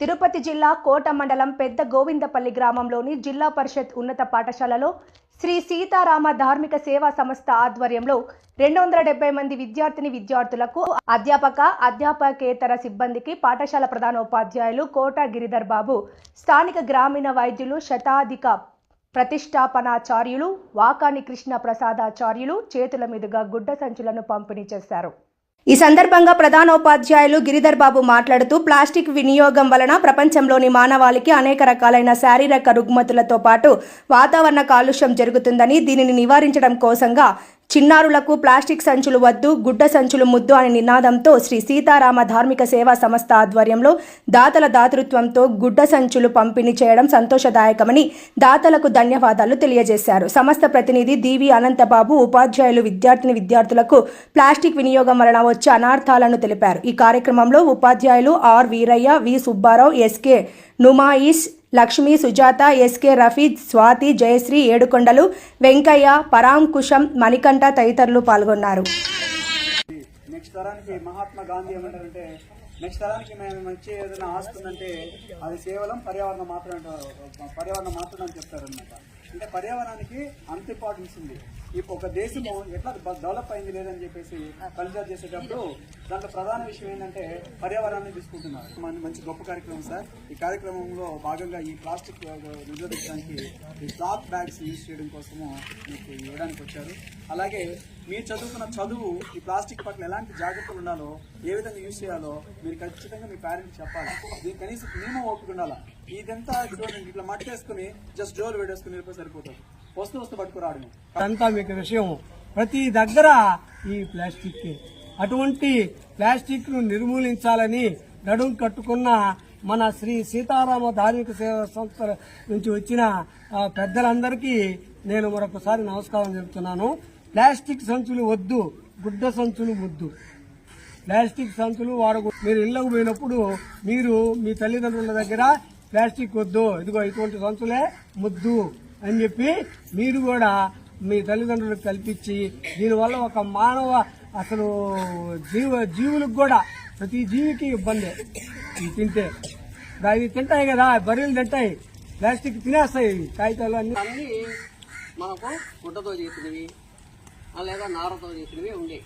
తిరుపతి జిల్లా కోట మండలం పెద్ద గోవిందపల్లి గ్రామంలోని జిల్లా పరిషత్ ఉన్నత పాఠశాలలో శ్రీ సీతారామ ధార్మిక సేవా సంస్థ ఆధ్వర్యంలో రెండు వందల డెబ్బై మంది విద్యార్థిని విద్యార్థులకు అధ్యాపక అధ్యాపకేతర సిబ్బందికి పాఠశాల ప్రధానోపాధ్యాయులు కోట గిరిధర్ బాబు స్థానిక గ్రామీణ వైద్యులు శతాధిక ప్రతిష్టాపనాచార్యులు వాకాని కృష్ణ ప్రసాదాచార్యులు చేతుల మీదుగా గుడ్డ సంచులను పంపిణీ చేశారు. ఈ సందర్భంగా ప్రధానోపాధ్యాయులు గిరిధర్ బాబు మాట్లాడుతూ ప్లాస్టిక్ వినియోగం వలన ప్రపంచంలోని మానవాళికి అనేక రకాలైన శారీరక రుగ్మతులతో పాటు వాతావరణ కాలుష్యం జరుగుతుందని దీనిని నివారించడం కోసంగా చిన్నారులకు ప్లాస్టిక్ సంచులు వద్దు గుడ్డ సంచులు ముద్దు అనే నినాదంతో శ్రీ సీతారామ ధార్మిక సేవా సంస్థ ఆధ్వర్యంలో దాతల దాతృత్వంతో గుడ్డ సంచులు పంపిణీ చేయడం సంతోషదాయకమని దాతలకు ధన్యవాదాలు తెలియజేశారు. సంస్థ ప్రతినిధి డివి అనంతబాబు ఉపాధ్యాయులు విద్యార్థిని విద్యార్థులకు ప్లాస్టిక్ వినియోగం వలన వచ్చే అనార్థాలను తెలిపారు. ఈ కార్యక్రమంలో ఉపాధ్యాయులు R Veeraiah V Subbarao SK Numaish Lakshmi Sujatha SK Rafeed Swathi Jayasri Yedukondalu Venkaiah Parankusam Manikanta తదితరులు పాల్గొన్నారు. నెక్స్ట్ తరానికి మహాత్మా గాంధీ ఏమంటారంటే నెక్స్ట్ తరానికి మేము మంచి ఏదైనా ఆస్తి అది కేవలం పర్యావరణం మాత్రమే పర్యావరణం మాత్రమే అని చెప్తారనమాట అంటే పర్యావరణానికి అంత ఇంపార్టెన్స్ ఉంది. ఇప్పుడు ఒక దేశము ఎట్లా డెవలప్ అయింది లేదని చెప్పేసి కన్సిడర్ చేసేటప్పుడు దాంట్లో ప్రధాన విషయం ఏంటంటే పర్యావరణాన్ని తీసుకుంటున్నారు. మన మంచి గొప్ప కార్యక్రమం సార్. ఈ కార్యక్రమంలో భాగంగా ఈ ప్లాస్టిక్ నిరోధించడానికి ఈ క్లాత్ బ్యాగ్స్ యూజ్ చేయడం కోసము మీకు ఇవ్వడానికి వచ్చారు. అలాగే మీరు చదువుకున్న చదువు ఈ ప్లాస్టిక్ పట్ల ఎలాంటి జాగ్రత్తలు ఉండాలో ఏ విధంగా యూజ్ చేయాలో మీరు ఖచ్చితంగా మీ పేరెంట్స్ చెప్పాలి. దీనికి కనీసం మేము ఓపిక ఉండాలా? ఇదంతా చూడండి ఇట్లా మట్టేసుకుని జస్ట్ జోలు పెట్టేసుకుని వెళ్ళిపోయి సరిపోతుంది. వస్తూ వస్తూ పట్టుకురాడు అంతా మీకు విషయం. ప్రతి దగ్గర ఈ ప్లాస్టిక్ అటువంటి ప్లాస్టిక్ను నిర్మూలించాలని నడుం కట్టుకున్న మన శ్రీ సీతారామ ధార్మిక సేవా సంస్థ నుంచి వచ్చిన పెద్దలందరికీ నేను మరొకసారి నమస్కారం చెబుతున్నాను. ప్లాస్టిక్ సంచులు వద్దు గుడ్డ సంచులు ముద్దు. ప్లాస్టిక్ సంచులు వాడకు మీరు ఇళ్ళకు పోయినప్పుడు మీరు మీ తల్లిదండ్రుల దగ్గర ప్లాస్టిక్ వద్దు ఇదిగో ఇటువంటి సంచులే ముద్దు అని చెప్పి మీరు కూడా మీ తల్లిదండ్రులకు కల్పించి దీనివల్ల ఒక మానవ అసలు జీవ జీవులకు కూడా ప్రతి జీవికి ఇబ్బంది. ఇవి తింటే. అవి తింటాయి కదా బర్రెలు తింటాయి ప్లాస్టిక్ తినేస్తాయి కాగితాలు అన్ని. అన్ని మనకు గుడ్డతో చేసినవి లేదా నారతో చేసినవి ఉండేవి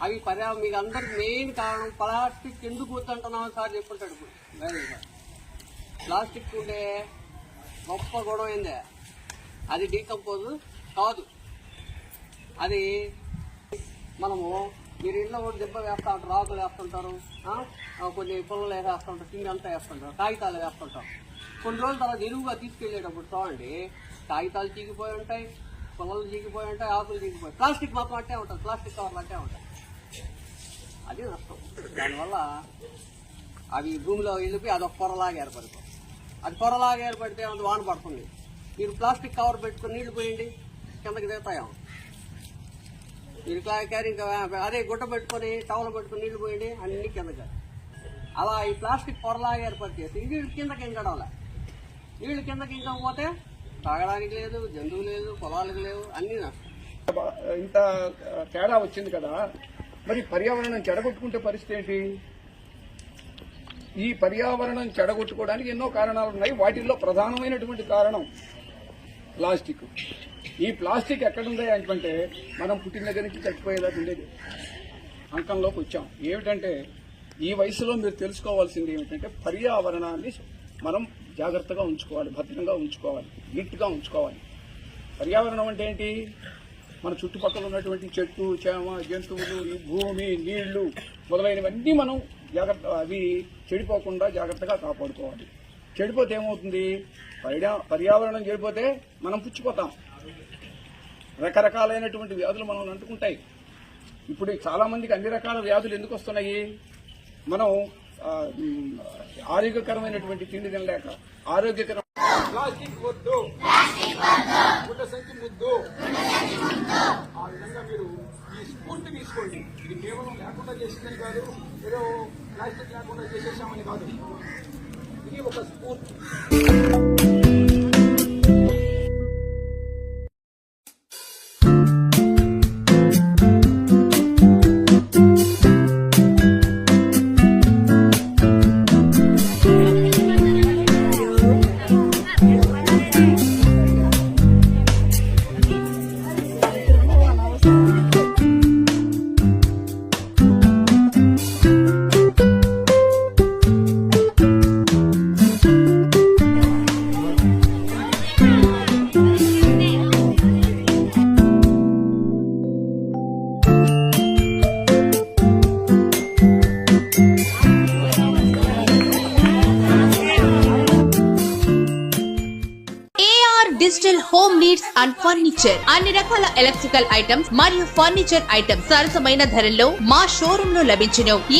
అవి పర్యావరణ మీకు అందరికి మెయిన్ కారణం ప్లాస్టిక్ ఎందుకు వద్దంటున్నాం సార్ చెప్పుంటాడు ఇప్పుడు. ప్లాస్టిక్ ఉండే గొప్ప గొడవ ఏందే? అది డీకంపోజ్ కాదు. అది మనము మీరు ఇంట్లో ఒకటి దెబ్బ వేస్తా ఉంటారు ఆకులు వేస్తుంటారు కొన్ని పుల్లలు వేస్తుంటారు కింద అంతా వేస్తుంటారు కాగితాలు వేస్తుంటారు. కొన్ని రోజుల తర్వాత ఎరువుగా తీసుకెళ్ళేటప్పుడు చూడండి కాగితాలు చీకిపోయి ఉంటాయి పుల్లలు చీకిపోయి ఉంటాయి ఆకులు చీకిపోయి. ప్లాస్టిక్ మాత్రం అట్టే ఉంటుంది ప్లాస్టిక్ కవర్లు అట్టే ఉంటాయి అది నష్టం. దానివల్ల అవి భూమిలో వెళ్ళిపోయి అదొక పొరలాగా ఏర్పడిపోతుంది అది పొరలాగా ఏర్పడితే అది వాన పడుతుంది. మీరు ప్లాస్టిక్ కవర్ పెట్టుకుని నీళ్ళు పోయండి కిందకి దిగుతాయా మీరు ఇంకా క్యారింగ్ అదే గుడ్డ పెట్టుకొని టవల్ పెట్టుకుని నీళ్ళు పోయండి అన్ని కిందకి అలా ఈ ప్లాస్టిక్ పొరలాగా ఏర్పాటు చేసి నీళ్ళు కిందకి ఇంకడాలి. నీళ్ళు కిందకి ఇంకా పోతే తాగడానికి లేదు జంతువు లేదు పొలాలకు లేవు అన్ని ఇంత తేడా వచ్చింది కదా మరి పర్యావరణం చెడగొట్టుకుంటే పరిస్థితి ఏంటి? ఈ పర్యావరణం చెడగొట్టుకోవడానికి ఎన్నో కారణాలు ఉన్నాయి. వాటిల్లో ప్రధానమైనటువంటి కారణం ప్లాస్టిక్. ఈ ప్లాస్టిక్ ఎక్కడుంది అంటే మనం పుట్టిన దగ్గర నుంచి చచ్చిపోయేదాకా ఉండేది. అంకంలోకి వచ్చాం. ఏమిటంటే ఈ వయసులో మీరు తెలుసుకోవాల్సింది ఏమిటంటే పర్యావరణాన్ని మనం జాగ్రత్తగా ఉంచుకోవాలి భద్రంగా ఉంచుకోవాలి నీట్గా ఉంచుకోవాలి. పర్యావరణం అంటే ఏంటి? మన చుట్టుపక్కల ఉన్నటువంటి చెట్టు చేమ జంతువులు ఈ భూమి నీళ్ళు మొదలైనవన్నీ మనం జాగ్రత్త అవి చెడిపోకుండా జాగ్రత్తగా కాపాడుకోవాలి. చెడిపోతే ఏమవుతుంది? పర్యా పర్యావరణం చెడిపోతే మనం పుచ్చిపోతాం. రకరకాలైనటువంటి వ్యాధులు మనం అంటుకుంటాయి. ఇప్పుడు చాలామందికి అన్ని రకాల వ్యాధులు ఎందుకు వస్తున్నాయి? మనం ఆరోగ్యకరమైనటువంటి తిండి తినలేక ఆరోగ్యకరం ప్లాస్టిక్ వద్దు. గుడ్డ సంచి ముద్దు. ఆ విధంగా మీరు ఈ స్ఫూర్తి తీసుకోండి. ఇది కేవలం లేకుండా చేసిందని కాదు ఏదో ప్లాస్టిక్ లేకుండా చేసేసామని కాదు. ఇది ఒక స్ఫూర్తి. Digital home needs and furniture. అన్ని రకాల ఎలక్ట్రికల్ ఐటమ్స్ మరియు ఫర్నిచర్ ఐటమ్స్ సరసమైన ధరల్లో మా షోరూమ్లో లభించును